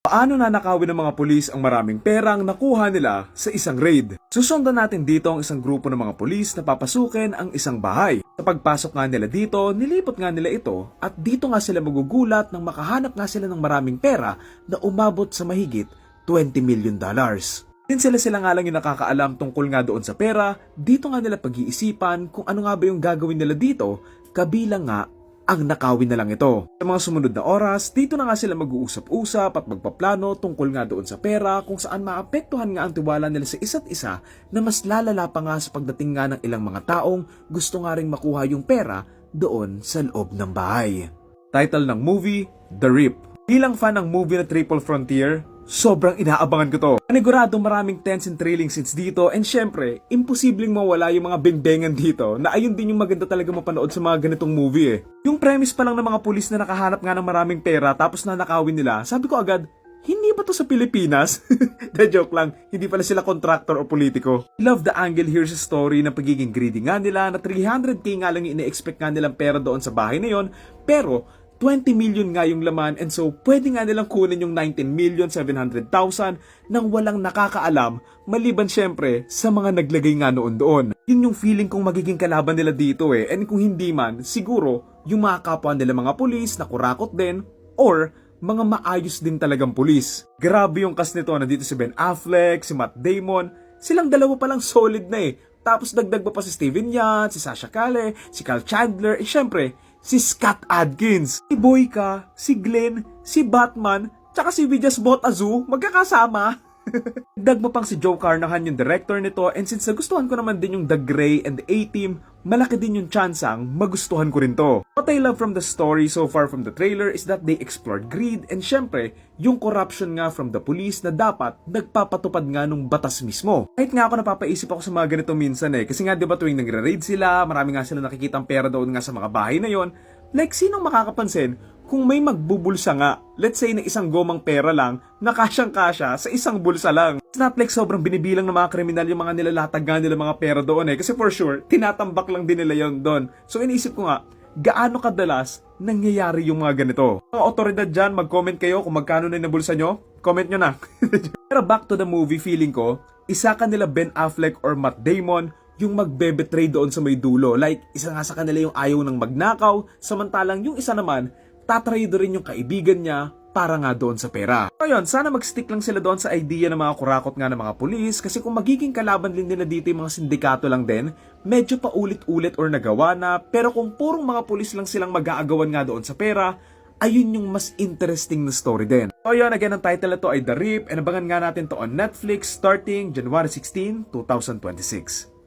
Paano nanakawin ng mga pulis ang maraming perang nakuha nila sa isang raid? Susundan natin dito ang isang grupo ng mga pulis na papasukin ang isang bahay. Sa pagpasok nga nila dito, nilipot nga nila ito at dito nga sila magugulat nang makahanap nga sila ng maraming pera na umabot sa mahigit 20 million dollars. Din sila sila nga lang yung nakakaalam tungkol nga doon sa pera, dito nga nila pag-iisipan kung ano nga ba yung gagawin nila dito, kabilang nga ang nakawin na lang ito. Sa mga sumunod na oras, dito na nga sila mag-uusap-usap at magpaplano tungkol nga doon sa pera kung saan maapektuhan nga ang tiwala nila sa isa't isa na mas lalala pa nga sa pagdating nga ng ilang mga taong gusto nga rin makuha yung pera doon sa loob ng bahay. Title ng movie, The Rip. Bilang fan ng movie na Triple Frontier, sobrang inaabangan ko to. Panigurado maraming tense and thrilling scenes dito and syempre, imposibleng mawala yung mga bengbengan dito na ayun din yung maganda talaga mapanood sa mga ganitong movie eh. Yung premise pa lang ng mga pulis na nakahanap nga ng maraming pera tapos na nakawin nila, sabi ko agad, hindi ba to sa Pilipinas? The joke lang, hindi pala sila contractor o politiko. Love the angle here sa story ng pagiging greedy nga nila na 300k nga lang yung ine-expect nga nilang pera doon sa bahay na yon pero 20 million nga yung laman and so pwede nga nilang kunin yung 19 million 700,000 nang walang nakakaalam maliban syempre sa mga naglagay nga noon doon. Yun yung feeling kong magiging kalaban nila dito eh and kung hindi man siguro yung mga kapwa nila mga pulis na kurakot din or mga maayos din talagang pulis. Grabe yung cast nito nandito si Ben Affleck, si Matt Damon, silang dalawa palang solid na eh. Tapos dagdag pa pa si Steven Yeun, si Sasha Calle, si Kyle Chandler, eh syempre, si Scott Adkins, si Boyka, si Glenn, si Batman, tsaka si Vijas Bot Azu, magkakasama. Dagdag mo pang si Joe Carnahan yung director nito and since nagustuhan ko naman din yung The Grey and the A-Team, malaki din yung chansang magustuhan ko rin to. What I love from the story so far from the trailer is that they explored greed and syempre, yung corruption nga from the police na dapat nagpapatupad nga nung batas mismo. Kahit nga ako napapaisip ako sa mga ganito minsan eh, kasi nga di ba tuwing nagre-raid sila, marami nga sila nakikitang pera doon nga sa mga bahay na yon. Like, sinong makakapansin kung may magbubulsa nga, let's say na isang gomang pera lang, na kasyang-kasya sa isang bulsa lang. It's not like sobrang binibilang ng mga kriminal yung mga nilalatag nga nila mga pera doon eh. Kasi for sure, tinatambak lang din nila yon doon. So iniisip ko nga, gaano kadalas nangyayari yung mga ganito? Mga otoridad dyan, mag-comment kayo kung magkano na yung nabulsa nyo. Comment nyo na. Pero back to the movie, feeling ko, isa kanila Ben Affleck or Matt Damon yung magbe-betray doon sa may dulo. Like, isa nga sa kanila yung ayaw ng magnakaw, samantalang yung isa naman, tatraydo rin yung kaibigan niya para nga doon sa pera. Ngayon, sana mag-stick lang sila doon sa idea ng mga kurakot nga ng mga pulis kasi kung magiging kalaban din nila dito yung mga sindikato lang din, medyo pa ulit-ulit or nagawa na pero kung purong mga pulis lang silang mag-aagawan nga doon sa pera, ayun yung mas interesting na story din. So yun, again, ang title na ay The Rip and abangan nga natin to on Netflix starting January 16, 2026.